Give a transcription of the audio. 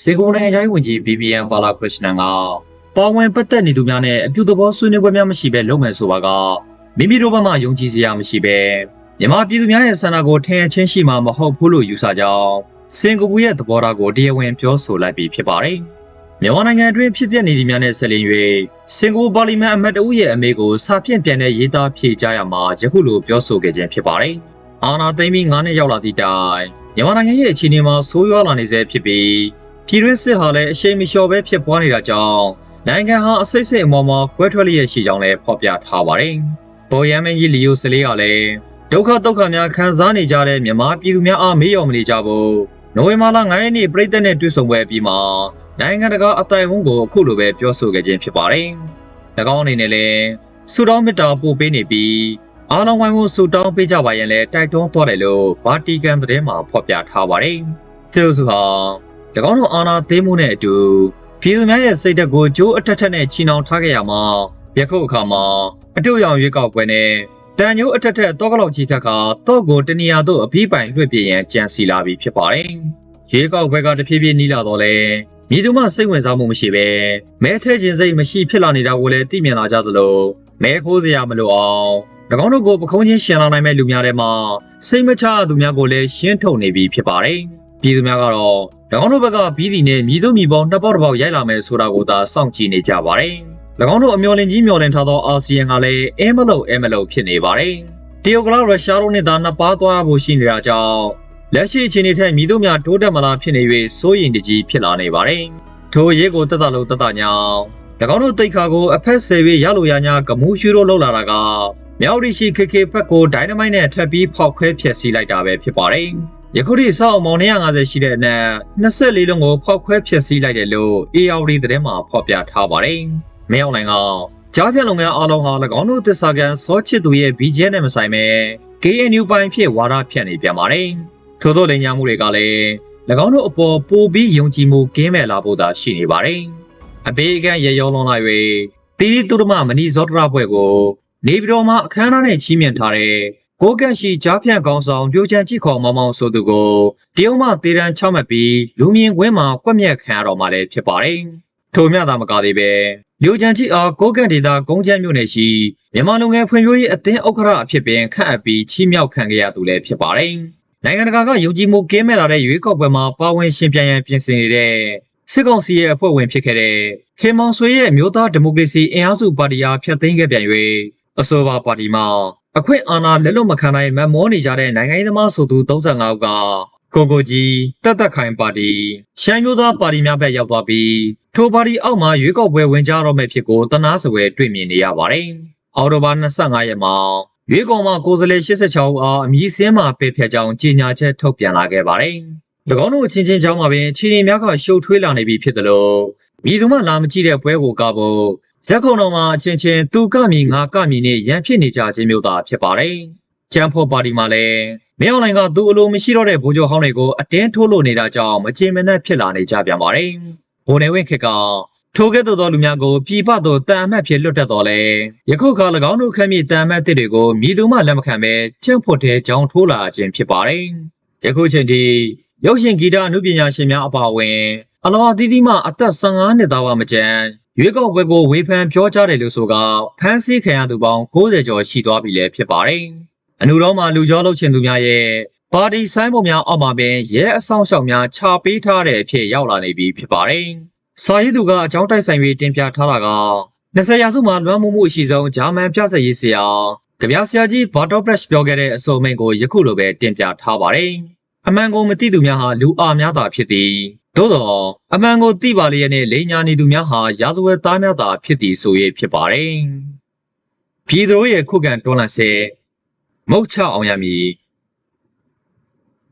စေကုံနိုင်ငံခြားရေးဝန်ကြီး BBN ပါလာခရစ်စနန်ကပါဝင်ပတ်သက်နေသူများနဲ့အပြုသဘောဆွေးနွေးပွဲများမရှိဘဲလုပ်မယ်ဆိုပါကမိမိတို့ဘက်မှယုံကြည်စရာမရှိဘဲမြန်မာပြည်သူများရဲ့ဆန္ဒကိုထင်အချင်းရှိမှာမဟုတ်ဘူးလို့ယူဆကြောင်းစင်ကာပူရဲ့သဘောထားကိုတရားဝင်ပြောဆိုလိုက်ပြီးဖြစ်ပါတယ်။မြန်မာနိုင်ငံအတွင်းဖြစ်ပျက်နေသည်များနဲ့ဆက်လျင်၍စင်ကာပူပါလီမန်အမတ်တဦးရဲ့အမေကိုစာဖြင့်ပြန်တဲ့ရေးသားဖြေကြားရမှာယခုလိုပြောဆိုခဲ့ခြင်းဖြစ်ပါတယ်။အာနာသိမ့်ပြီး9နှစ်ရောက်လာသည့်တိုင်မြန်မာနိုင်ငံရဲ့အခြေအနေမှာဆိုးရွားလာနေဆဲဖြစ်ပြီး ပြည်တွင်းစစ်ဟာလည်းအရှိန်မလျှော့ပဲဖြစ်ပွားနေတာကြောင့်နိုင်ငံဟာအစိတ်စိတ်အမော်မော်ကွဲထွက်လျက်ရှိကြောင်းလည်းဖော်ပြထားပါတယ်။ပေါ်ရမင်းကြီးလီယိုစလေးကလည်းဒုက္ခဒုက္ခများခံစားနေကြတဲ့မြန်မာပြည်သူများအားမေ့လျော့မနေကြဖို့နိုဝင်ဘာလ9ရက်နေ့ပြည်သက်နဲ့တွေ့ဆုံပွဲအပြီးမှာနိုင်ငံတကာအတိုင်အဝန်းကိုအခုလိုပဲပြောဆိုခဲ့ခြင်းဖြစ်ပါတယ်။၎င်းအနေနဲ့လည်းဆူတောင်းမေတ္တာပို့ပေးနေပြီးအားလုံးဝိုင်းဝန်းဆူတောင်းပေးကြပါရင်လည်းတိုက်တွန်းသွားတယ်လို့ဗာတီကန်သတင်းမှာဖော်ပြထားပါတယ်။ဆီလ်ဆူဟာ၎ င်းတို့အာဏာသိမ်းမှုနဲ့အတူပြည်သူများရဲ့စိတ်ဓာတ်ကိုကြိုးအထက်ထက်နဲ့ချီနှောင်ထားခဲ့ရမှာယခုအခါမှာအတူရောင်ရွေးကောက်ပွဲနဲ့တန်ညိုးအထက်ထက်တော့ကလောက်ကြီးခတ်ခါတော့ကိုတနေရာတို့အပြီးပိုင်လွှတ်ပြရန်ကြံစီလာပြီဖြစ်ပါတယ်။ရွေးကောက်ပွဲကတဖြည်းဖြည်းနီးလာတော့လဲမြည်သူမှစိတ်ဝင်စားမှုမရှိပဲမဲထဲခြင်းစိတ်မရှိဖြစ်လာနေတာကိုလည်းသိမြင်လာကြသလိုမဲခိုးစရာမလိုအောင်၎င်းတို့ကိုပခုံးချင်းရှင်လာနိုင်မဲ့လူများထဲမှာစိတ်မချသူများကိုလည်းရှင်းထုတ်နေပြီဖြစ်ပါတယ်။ ပြည်သူများကတော့၎င်းတို့ဘက်ကပြီးသည်နဲ့မြည်သူမြည်ပေါင်းနှစ်ပေါက်တစ်ပေါက်ရိုက်လာမယ်ဆိုတာကိုသာစောင့်ကြည့်နေကြပါတယ်။၎င်းတို့အမျော်လင့်ကြီးမျော်လင့်ထားသောအာဆီယံကလည်းအဲမလို့အဲမလို့ဖြစ်နေပါတယ်။တရုတ်ကလာရုရှားတို့နဲ့သာနှစ်ပါးသွားဖို့ရှိနေတာကြောင့်လက်ရှိအခြေအနေထက်မြည်သူများတိုးတက်မလားဖြစ်နေ၍စိုးရိမ်တကြီးဖြစ်လာနေပါတယ်။ထိုရဲကိုတက်တာလို့တက်တာညာ၎င်းတို့တိတ်ခါကိုအဖက်ဆယ်ပြီးရလိုရညာကမူးရှူတို့လှုပ်လာတာကမြောက်ရီရှိခေခေဖက်ကိုဒိုင်နမိုက်နဲ့ထပ်ပြီးဖောက်ခွဲဖျက်ဆီးလိုက်တာပဲဖြစ်ပါတယ်။ ယခုထိစောက်မောင်250ရှိတဲ့အနက်24လုံးကိုဖောက်ခွဲဖျက်ဆီးလိုက်တယ်လို့ ARD သတင်းမှာဖော်ပြထားပါတယ်။မဲအွန်လိုင်းကကြားဖြတ်လုပ်ငန်းအားလုံးဟာ၎င်းတို့သစ္စာကန်စောချစ်သူရဲ့ BGN နဲ့မဆိုင်ပဲ KNU ပိုင်းဖြစ်ဝါဒဖြန့်နေပြန်ပါတယ်။ထို့သောလိမ်ညာမှုတွေကလည်း၎င်းတို့အပေါ်ပိုပြီးယုံကြည်မှုကင်းမဲ့လာဖို့သာရှိနေပါတယ်။အဘေးကရရောလွန်လာ၍တီရီတုဒ္ဓမမဏိဇောတရဘွဲ့ကို နေပြည်တော်မှာအခမ်းအနားနဲ့ချီးမြှင့်ထားတဲ့ ကိုကန့်ရှိကြားဖြန့်ကောင်းဆောင်ပြိုချန်ကြည့်ခေါ်မောင်မောင်ဆိုသူကိုတရုတ်မှတေတန်းချမှတ်ပြီးလူမြင်ကွင်းမှာကွက်မြက်ခံရတော့မှလည်းဖြစ်ပါတယ်။ထို့မြသာမကသေးပဲလူချန်ကြည့်အားကိုကန့်ဒေတာကုန်းချမ်းမြို့နယ်ရှိမြန်မာလူငယ်ဖွံ့ဖြိုးရေးအသင်းဥက္ကဋ္ဌအဖြစ်ပင်ခန့်အပ်ပြီးချီးမြှောက်ခံခဲ့ရသူလည်းဖြစ်ပါတယ်။နိုင်ငံတကာကယုံကြည်မှုကင်းမဲ့လာတဲ့ရွေးကောက်ပွဲမှာပါဝင်ရှင်ပြိုင်ရန်ပြင်ဆင်နေတဲ့စစ်ကောင်စီရဲ့အဖွဲ့ဝင်ဖြစ်ခဲ့တဲ့ခေမောင်ဆွေရဲ့မျိုးသားဒီမိုကရေစီအင်အားစုပါတီအားဖျက်သိမ်းခဲ့ပြန်၍အဆိုပါပါတီမှာ အခွင့်အာဏာလက်လွတ်မခံနိုင်မမောနေကြတဲ့နိုင်ငံရေးသမားဆိုသူ35ဦးကကိုကိုကြီးတက်တက်ခိုင်ပါတီရှမ်းမျိုးသားပါတီများဘက်ရောက်သွားပြီးထိုပါတီအောက်မှာရွေးကောက်ပွဲဝင်ကြတော့မယ့်ဖြစ်ကိုတနာစပွဲတွေ့မြင်နေရပါတယ်။အော်တိုဘာ25ရက်မှာရွေးကောက်မှာကိုယ်စားလှယ်86ဦးအားအမည်စင်းမှာပေးဖြတ်ကြောင်းကြေညာချက်ထုတ်ပြန်လာခဲ့ပါတယ်။၎င်းတို့အချင်းချင်းကြောင်းမှာပင်ခြေနေများကရှုပ်ထွေးလာနေပြီဖြစ်သလိုမြည်သူမှလာမကြည့်တဲ့ပွဲကိုကဖို့ ဇက်ခုံတော်မှာအချင်းချင်းသူကမြည်ငါကမြည်နဲ့ရန်ဖြစ်နေကြခြင်းမျိုးသာဖြစ်ပါတယ်။ကျန်းဖို့ပါတီမှာလည်းမင်းအောင်လိုင်ကသူ့အလိုမရှိတော့တဲ့ဗိုလ်ချုပ်ဟောင်းတွေကိုအတင်းထိုးလို့နေတာကြောင့်မချေမနှက်ဖြစ်လာနေကြပြန်ပါတယ်။ဗိုလ်နေဝင်းခေတ်ကထိုကဲ့သို့သောလူများကိုပြည်ပသို့တန်အမတ်ဖြစ်လွတ်တက်တော်လဲယခုခါ၎င်းတို့ခန့်မြတန်အမတ်တစ်တွေကိုမြည်သူမှလက်မခံဘဲကျန့်ဖို့တဲ့ကြောင်းထိုးလာခြင်းဖြစ်ပါတယ်။ယခုချိန်ထိရုပ်ရှင်ဂီတအမှုပညာရှင်များအပါအဝင်အလောအသီးသီးမှအသက်15နှစ်သားပါမကျန် ရွေးကောက်ပွဲကိုဝေဖန်ပြောကြားတယ်လို့ဆိုကဖမ်းဆီးခံရသူပေါင်း90ကျော်ရှိသွားပြီလည်းဖြစ်ပါတယ်။အနုတော်မှာလူကြောလှုပ်ချင်သူများရဲ့ပါတီဆိုင်ပေါ်များအောက်မှာပင်ရဲအဆောင်ရှောက်များခြာပေးထားတဲ့အဖြစ်ရောက်လာနေပြီဖြစ်ပါတယ်။စာရေးသူကအကြောင်းတိုက်ဆိုင်၍တင်ပြထားတာက20ရာစုမှာလွှမ်းမိုးမှုအရှိဆုံးဂျာမန်ပြဆက်ရေးဆရာကြပြဆရာကြီးဘာတော့ဘရက်ပြောခဲ့တဲ့အစုံမိန်ကိုယခုလိုပဲတင်ပြထားပါတယ်။အမှန်ကိုမသိသူများဟာလူအားများသာဖြစ်သည် သို့တော့အမှန်ကိုသိပါလျက်နဲ့လိန်ညာနေသူများဟာရာဇဝတ်သားများသာဖြစ်သည်ဆို၍ဖြစ်ပါတယ်။ပြည်သူတို့ရဲ့ခုခံတွန်းလှန်စေမုတ်ချအောင်ရမည်